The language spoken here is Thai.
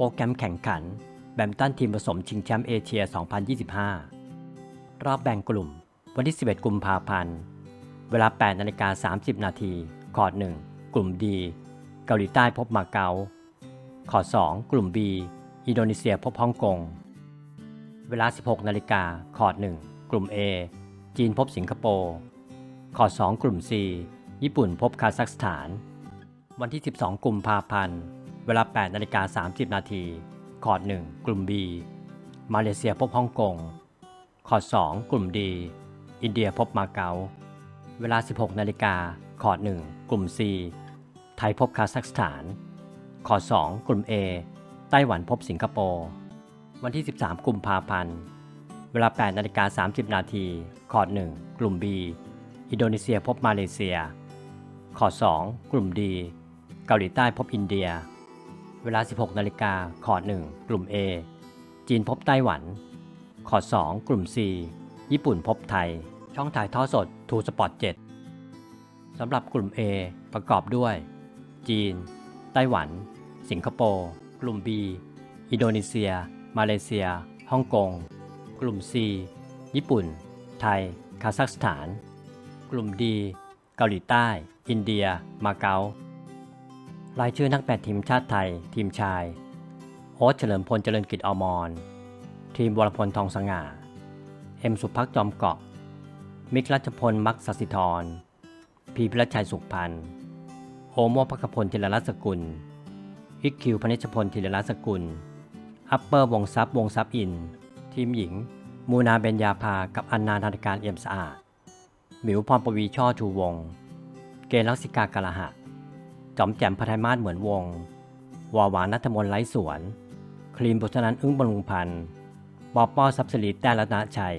โปรแกรมแข่งขัน แบมตันทีมผสมชิงแชมป์เอเชีย 2025 รอบแบ่งกลุ่ม วันที่ 11 กุมภาพันธ์ เวลา 8นาฬิกา30 นาทีคอร์ด1กลุ่มดีเกาหลีใต้พบมาเก๊าคอร์ด2กลุ่ม B อินโดนีเซียพบฮ่องกง เวลา 16นาฬิกาคอร์ด1กลุ่ม A จีนพบสิงคโปร์คอร์ด2กลุ่ม C ญี่ปุ่นพบคาซัคสถาน วันที่ 12 กุมภาพันธ์ เวลา 8 นาฬิกา 30 นาที คอร์ด 1 กลุ่ม B มาเลเซียพบฮ่องกง คอร์ด 2 กลุ่ม D อินเดียพบมาเก๊า เวลา 16 นาฬิกา คอร์ด 1 กลุ่ม C ไทยพบคาซัคสถาน คอร์ด 2 กลุ่ม A ไต้หวันพบสิงคโปร์ วันที่ 13 กุมภาพันธ์ เวลา 8 นาฬิกา 30 นาที คอร์ด 1 กลุ่ม B อินโดนีเซียพบมาเลเซีย คอร์ด 2 กลุ่ม D เกาหลีใต้พบอินเดีย เวลา 16 นาฬิกาคอด1กลุ่ม A จีนพบไต้หวันคอด2กลุ่ม C ญี่ปุ่นพบไทย ช่องถ่ายทอดสดทูสปอร์ต7สำหรับกลุ่ม A ประกอบด้วย จีน ไต้หวัน สิงคโปร์ กลุ่ม B อินโดนีเซีย มาเลเซีย ฮ่องกง กลุ่ม C ญี่ปุ่น ไทย คาซัคสถาน กลุ่ม D เกาหลีใต้ อินเดีย มาเก๊า รายชื่อนักแบดทีมชาติไทย ทีมชาย โอ๊ตเฉลิมพลเจริญกิจอมร ทีมวรพลทองสง่า เอ็มสุพักจอมเกาะ มิกรัชพลมักสสิธร พีพิรชัยสุขพันธ์ โอโมพักพลธีรรัตน์สกุล อิกคิวพนิชพลธีรรัตน์สกุล อัปเปอร์วงทรัพย์วงทรัพย์อิน ทีมหญิง มูนาเบญญาภา กับอันนาธนาการเอี่ยมสะอาดหมิวพรปวีช่อชูวง เกณฑ์ลักษิกากะละหะ จอมแจ่มพัทยมาศเหมือนวง วาวานัทมนไร้สวน ครีมบุษนันท์อึ้งบำรุงพันธ์ปอปอซับสลิดแต้รัตนชัย